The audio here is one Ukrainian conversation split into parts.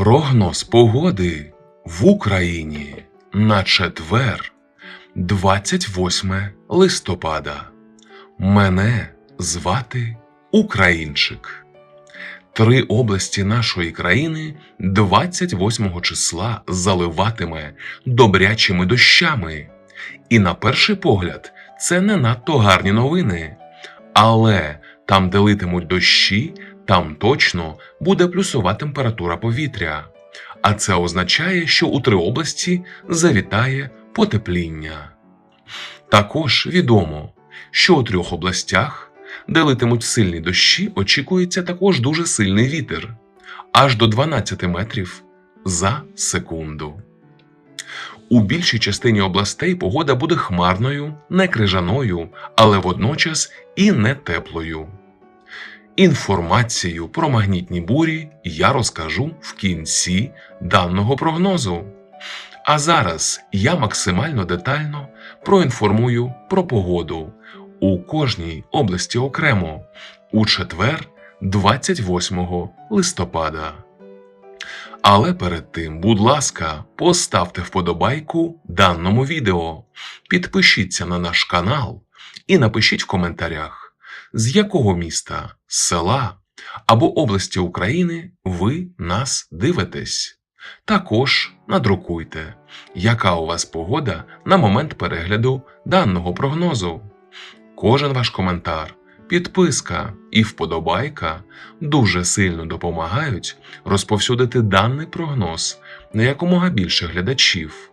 Прогноз погоди в Україні на четвер, 28 листопада. Мене звати Українчик. Три області нашої країни 28 числа заливатиме добрячими дощами. І на перший погляд це не надто гарні новини. Але там, де литимуть дощі, там точно буде плюсова температура повітря. А це означає, що у три області завітає потепління. Також відомо, що у трьох областях, де литимуть сильні дощі, очікується також дуже сильний вітер аж до 12 метрів за секунду. У більшій частині областей погода буде хмарною, не крижаною, але водночас і не теплою. Інформацію про магнітні бурі я розкажу в кінці даного прогнозу. А зараз я максимально детально проінформую про погоду у кожній області окремо у четвер, 28 листопада. Але перед тим, будь ласка, поставте вподобайку даному відео, підпишіться на наш канал і напишіть в коментарях, з якого міста, села або області України ви нас дивитесь. Також надрукуйте, яка у вас погода на момент перегляду даного прогнозу. Кожен ваш коментар, підписка і вподобайка дуже сильно допомагають розповсюдити даний прогноз на якомога більше глядачів.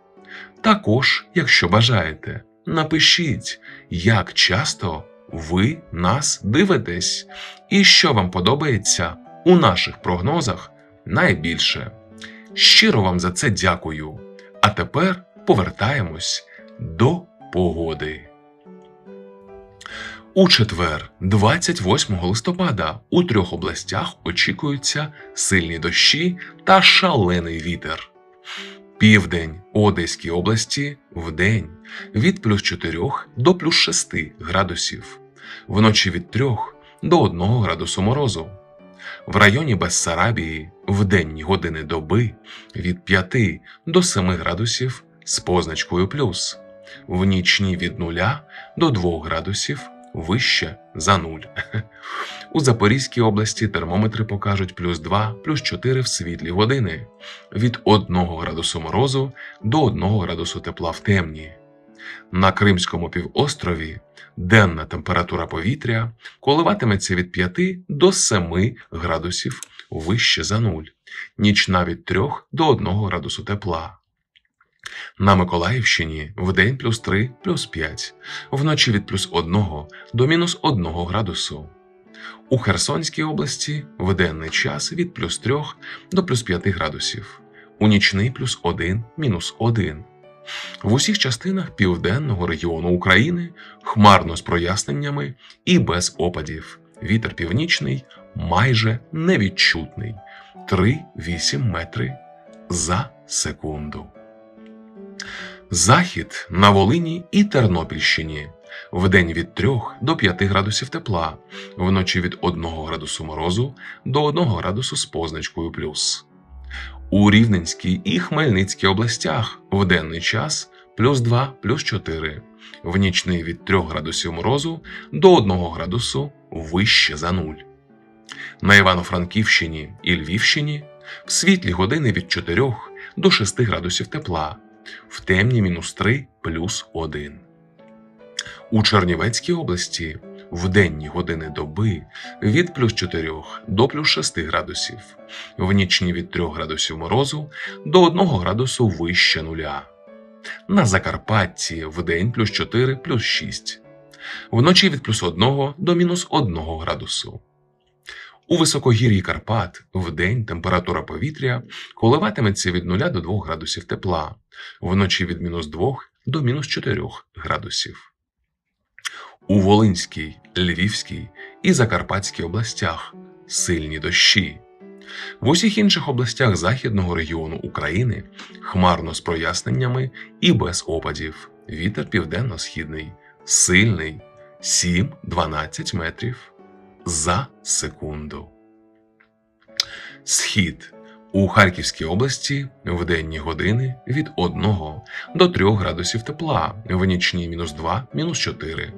Також, якщо бажаєте, напишіть, як часто ви нас дивитесь і що вам подобається у наших прогнозах найбільше. Щиро вам за це дякую. А тепер повертаємось до погоди. У четвер, 28 листопада, у трьох областях очікуються сильні дощі та шалений вітер. Південь Одеській області вдень від плюс 4 до плюс 6 градусів, вночі від 3 до 1 градусу морозу. В районі Бессарабії в денні години доби від 5 до 7 градусів з позначкою плюс, в нічні від 0 до 2 градусів вище за 0. У Запорізькій області термометри покажуть плюс 2, плюс 4 в світлі години, від 1 градусу морозу до 1 градусу тепла в темні. На Кримському півострові денна температура повітря коливатиметься від 5 до 7 градусів вище за 0, нічна від 3 до 1 градусу тепла. На Миколаївщині вдень плюс 3 плюс 5, вночі від плюс 1 до мінус 1 градусу. У Херсонській області в денний час від плюс 3 до плюс 5 градусів, у нічний плюс 1 мінус 1. В усіх частинах південного регіону України хмарно з проясненнями і без опадів. Вітер північний майже невідчутний 3-8 метри за секунду. Захід на Волині і Тернопільщині вдень від 3 до 5 градусів тепла, вночі від 1 градусу морозу до 1 градусу з позначкою плюс. У Рівненській і Хмельницькій областях в денний час плюс 2 плюс 4, в нічний від 3 градусів морозу до 1 градусу вище за 0. На Івано-Франківщині і Львівщині в світлі години від 4 до 6 градусів тепла, в темні мінус 3 плюс 1. У Чернівецькій області в денні години доби від плюс 4 до плюс 6 градусів, в нічні від 3 градусів морозу до 1 градусу вище нуля. На Закарпатті в день плюс 4 плюс 6, вночі від плюс 1 до мінус 1 градусу. У високогір'ї Карпат в день температура повітря коливатиметься від 0 до 2 градусів тепла, вночі від мінус 2 до мінус 4 градусів. У Волинській, Львівській і Закарпатській областях сильні дощі. В усіх інших областях західного регіону України хмарно з проясненнями і без опадів. Вітер південно-східний, сильний 7-12 метрів за секунду. Схід У Харківській області в денні години від 1 до 3 градусів тепла, в нічні мінус 2, мінус 4.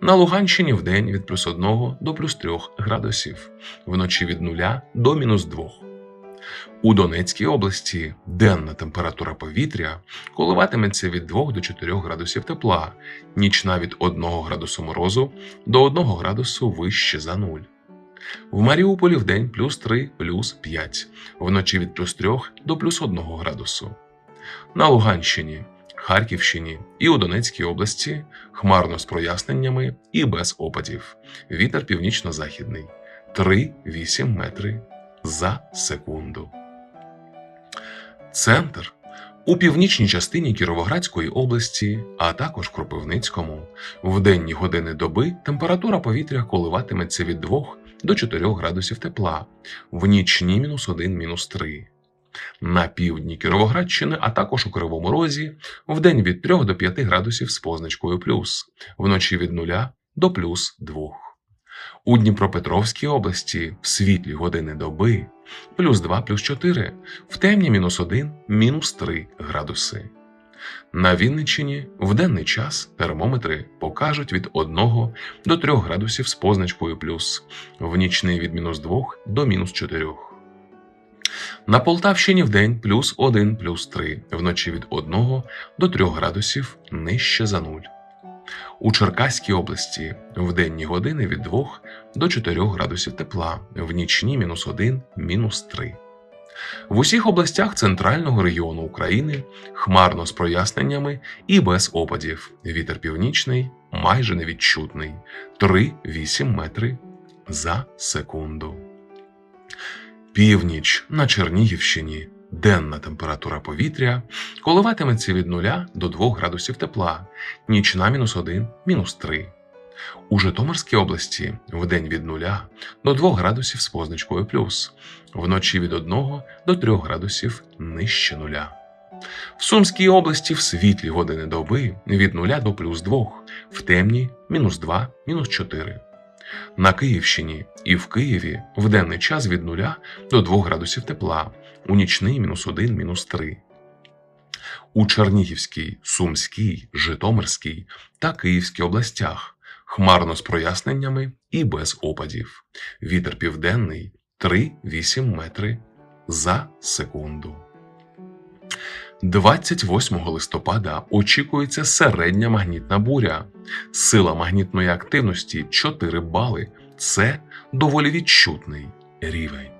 На Луганщині в день від плюс 1 до плюс 3 градусів, вночі від 0 до мінус 2. У Донецькій області денна температура повітря коливатиметься від 2 до 4 градусів тепла, нічна від 1 градусу морозу до 1 градусу вище за нуль. В Маріуполі в день плюс 3, плюс 5, вночі від плюс 3 до плюс 1 градусу. На Луганщині, Харківщині і у Донецькій області хмарно з проясненнями і без опадів. Вітер північно-західний 3-8 метри за секунду. Центр у північній частині Кіровоградської області, а також Кропивницькому, в денні години доби температура повітря коливатиметься від 2 до 4 градусів тепла, в нічні мінус 1, мінус 3. На півдні Кіровоградщини, а також у Кривому Розі, в день від 3 до 5 градусів з позначкою плюс, вночі від 0 до плюс 2. У Дніпропетровській області в світлі години доби плюс 2, плюс 4, в темні мінус 1, мінус 3 градуси. На Вінниччині в денний час термометри покажуть від 1 до 3 градусів з позначкою плюс, в нічний від мінус 2 до мінус 4. На Полтавщині в день плюс 1, плюс 3, вночі від 1 до 3 градусів нижче за нуль. У Черкаській області в денні години від 2 до 4 градусів тепла, в нічні мінус 1, мінус 3. В усіх областях центрального регіону України хмарно з проясненнями і без опадів. Вітер північний майже невідчутний 3-8 метри за секунду. Північ на Чернігівщині. Денна температура повітря коливатиметься від 0 до 2 градусів тепла, нічна мінус 1, мінус 3. У Житомирській області в день від 0 до 2 градусів з позначкою плюс, вночі від 1 до 3 градусів нижче нуля. В Сумській області в світлі години доби від 0 до плюс 2, в темні мінус 2, мінус 4. На Київщині і в Києві в денний час від 0 до 2 градусів тепла, у нічний мінус 1, мінус 3. У Чернігівській, Сумській, Житомирській та Київській областях хмарно з проясненнями і без опадів. Вітер південний 3-8 метри за секунду. 28 листопада очікується середня магнітна буря. Сила магнітної активності 4 бали. Це доволі відчутний рівень.